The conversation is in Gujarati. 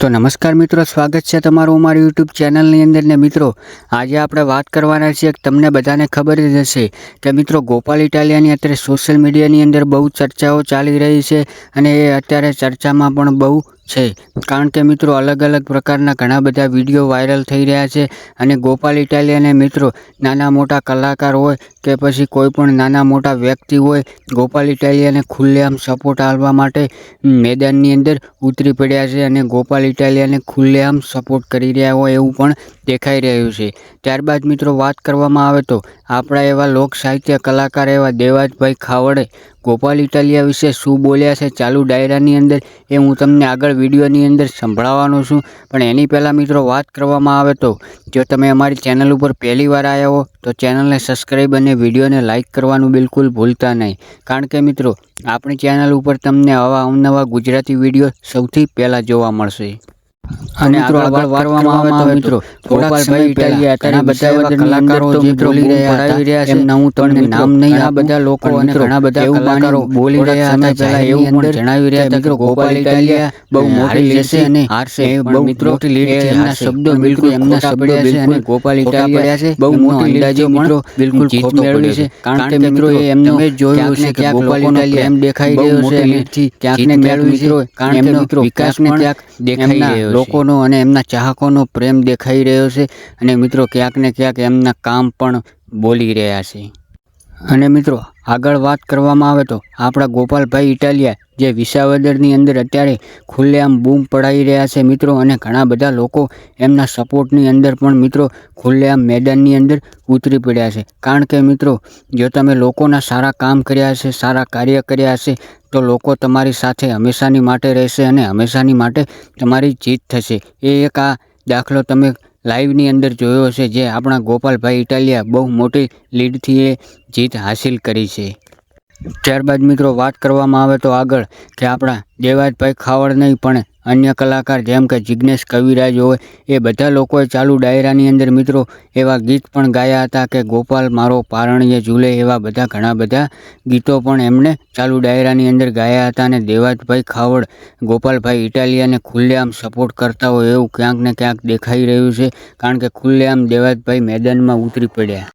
તો નમસ્કાર મિત્રો, સ્વાગત છે તમારું અમારી યુટ્યુબ ચેનલની અંદર. ને મિત્રો, આજે આપણે વાત કરવાના છીએ તમને બધાને ખબર જ હશે કે મિત્રો, ગોપાલ ઇટાલિયાની અત્યારે સોશિયલ મીડિયાની અંદર બહુ ચર્ચાઓ ચાલી રહી છે અને એ અત્યારે ચર્ચામાં પણ બહુ છે. કારણ કે મિત્રો, અલગ અલગ પ્રકારના ઘણા બધા વીડિયો વાયરલ થઈ રહ્યા છે અને ગોપાલ ઇટાલિયાને મિત્રો, નાના મોટા કલાકાર હોય કે પછી કોઈ પણ નાના મોટા વ્યક્તિ હોય, ગોપાલ ઇટાલિયાને ખુલ્લેઆમ સપોર્ટ આપવા માટે મેદાનની અંદર ઉતરી પડ્યા છે અને ગોપાલ ઇટાલિયાને ખુલ્લેઆમ સપોર્ટ કરી રહ્યા હોય એવું પણ દેખાઈ રહ્યું છે. ત્યારબાદ મિત્રો, વાત કરવામાં આવે તો આપણા એવા લોક સાહિત્ય કલાકાર એવા દેવાજભાઈ ખાવડે ગોપાલ ઇટાલિયા વિશે શું બોલ્યા છે ચાલુ ડાયરાની અંદર એ હું તમને આગળ વિડીયોની અંદર સંભળાવવાનો છું. પણ એની પહેલાં મિત્રો વાત કરવામાં આવે તો જો તમે અમારી ચેનલ ઉપર પહેલી વાર આવ્યા હો, તો ચેનલને સબસ્ક્રાઈબ અને વિડીયોને લાઇક કરવાનું બિલકુલ ભૂલતા નહીં. કારણ કે મિત્રો, આપણી ચેનલ ઉપર તમને આવા અવનવા ગુજરાતી વીડિયો સૌથી પહેલાં જોવા મળશે. મિત્રો આગળ કરવામાં આવે તો મિત્રો ગોપાલભાઈ પહેલા અત્યારે બધા એવા કલાકારો જે બોલી રહ્યા હતા એમના હું તમને નામ નહીં આ બધા લોકો અને ઘણા બધા કલાકારો બોલી રહ્યા હતા પહેલા એવું પણ જણાવી રહ્યા હતા કે ગોપાલ ઇટાલિયા બહુ મોટી લેશે અને હારશે. બહુ મિત્રો લીડ છે એમના શબ્દો બિલકુલ એમના શબ્દો છે અને ગોપાલ ઇટાલિયા છે. બહુ મોટી અંદાજો મિત્રો. બિલકુલ જીત મેળવી છે. કારણ કે મિત્રો એ એમને મેં જોયું છે કે ક્યાંક ઇટાલિયા એમ દેખાઈ રહ્યો છે અને ક્યાંક ને મેળવી છે કારણ કે મિત્રો વિકાસને ક્યાંક દેખાઈ રહ્યો લોકોનો અને એમના ચાહકોનો પ્રેમ દેખાઈ રહ્યો છે અને મિત્રો ક્યાંક ને ક્યાંક એમના કામ પણ બોલી રહ્યા છે. અને મિત્રો આગળ વાત કરવામાં આવે તો આપણા ગોપાલભાઈ ઇટાલિયા જે વિસાવદરની અંદર અત્યારે ખુલ્લેઆમ બૂમ પડાવી રહ્યા છે મિત્રો અને ઘણા બધા લોકો એમના સપોર્ટની અંદર પણ મિત્રો ખુલ્લેઆમ મેદાનની અંદર ઉતરી પડ્યા છે. કારણ કે મિત્રો, જો તમે લોકોના સારા કામ કર્યા હશે, સારા કાર્ય કર્યા હશે, તો લોકો તમારી સાથે હંમેશાની માટે રહેશે અને હંમેશાની માટે તમારી જીત થશે. એ એક આ દાખલો તમે લાઈવની અંદર જોયો હશે જે આપણા ગોપાલભાઈ ઇટાલિયા બહુ મોટી લીડથી એ જીત હાસિલ કરી છે. ત્યારબાદ મિત્રો વાત કરવામાં આવે તો આગળ કે આપણા દેવાજભાઈ ખાવડ નહીં, પણ અન્ય કલાકાર જેમ કે જિજ્ઞેશ કવિરાજ હોય, એ બધા લોકોએ ચાલુ ડાયરાની અંદર મિત્રો એવા ગીત પણ ગાયા હતા કે, ગોપાલ મારો પારણીએ ઝૂલે એવા બધા ઘણા બધા ગીતો પણ એમણે ચાલુ ડાયરાની અંદર ગાયા હતા અને દેવાજભાઈ ખાવડ, ગોપાલભાઈ ઇટાલિયાને ખુલ્લેઆમ સપોર્ટ કરતા હોય એવું ક્યાંક ને ક્યાંક દેખાઈ રહ્યું છે, કારણ કે ખુલ્લેઆમ દેવાજભાઈ મેદાનમાં ઉતરી પડ્યા.